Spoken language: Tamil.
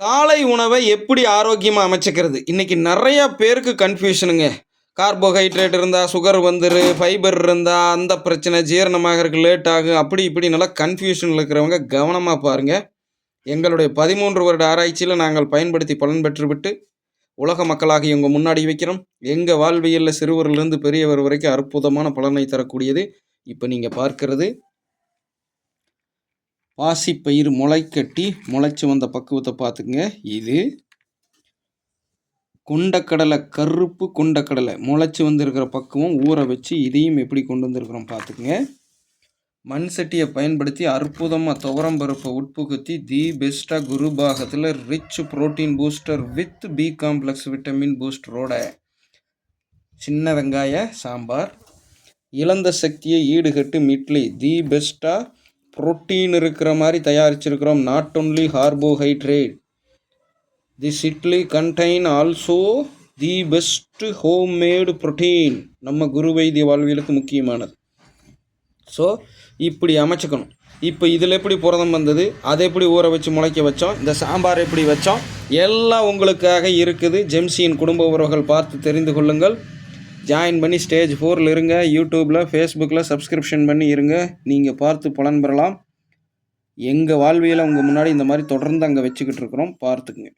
காலை உணவை எப்படி ஆரோக்கியமாக அமைச்சிக்கிறது? இன்றைக்கி நிறையா பேருக்கு கன்ஃபியூஷனுங்க கார்போஹைட்ரேட் இருந்தால் சுகர் வந்துரு ஃபைபர் இருந்தால் அந்த பிரச்சனை ஜீரணமாகறதுக்கு லேட் ஆகும் அப்படி இப்படி நல்லா கன்ஃபியூஷனில் இருக்கிறவங்க கவனமாக பாருங்கள் எங்களுடைய பதிமூன்று வருட ஆராய்ச்சியில் நாங்கள் பயன்படுத்தி பலன் பெற்றுவிட்டு உலக மக்களாகி உங்கள் முன்னாடி வைக்கிறோம். எங்கள் வாழ்வியலில் சிறுவரிலிருந்து பெரியவர் வரைக்கும் அற்புதமான பலனை தரக்கூடியது. இப்போ நீங்கள் பார்க்கறது பாசிப்பயிறு முளைக்கட்டி முளைச்சி வந்த பக்குவத்தை பார்த்துக்குங்க. இது கொண்டக்கடலை கருப்பு கொண்டக்கடலை முளைச்சி வந்திருக்கிற பக்குவம் ஊற வச்சு இதையும் எப்படி கொண்டு வந்திருக்கிறோம் பார்த்துக்குங்க. மண் சட்டியை பயன்படுத்தி அற்புதமாக துவரம் பருப்பை உட்புகுத்தி தி பெஸ்ட்டாக குரு பாகத்தில் rich protein booster with B complex vitamin பூஸ்டரோட சின்ன வெங்காய சாம்பார் இழந்த சக்தியை ஈடுகட்டும் இட்லி தி பெஸ்ட்டாக புரோட்டீன் இருக்கிற மாதிரி தயாரிச்சிருக்கிறோம். Not only carbohydrate this idli contain also the best home made protein நம்ம குரு வைத்திய வாழ்வியலுக்கு முக்கியமானது. ஸோ இப்படி அமைச்சுக்கணும். இப்போ இதில் எப்படி புரதம் வந்தது? அதை எப்படி ஊற வச்சு முளைக்க வச்சோம்? இந்த சாம்பார் எப்படி வச்சோம்? எல்லாம் உங்களுக்காக இருக்குது. ஜெம்சியின் குடும்ப உறவுகள் பார்த்து தெரிந்து கொள்ளுங்கள். ஜாயின் பண்ணி ஸ்டேஜ் ஃபோரில் இருங்க யூடியூப்பில் ஃபேஸ்புக்கில் சப்ஸ்கிரிப்ஷன் பண்ணி இருங்க. நீங்கள் பார்த்து பலன் பெறலாம். எங்கள் வாழ்வியலை உங்கள் முன்னாடி இந்த மாதிரி தொடர்ந்து அங்கே வச்சுக்கிட்டு இருக்கிறோம் பார்த்துக்குங்க.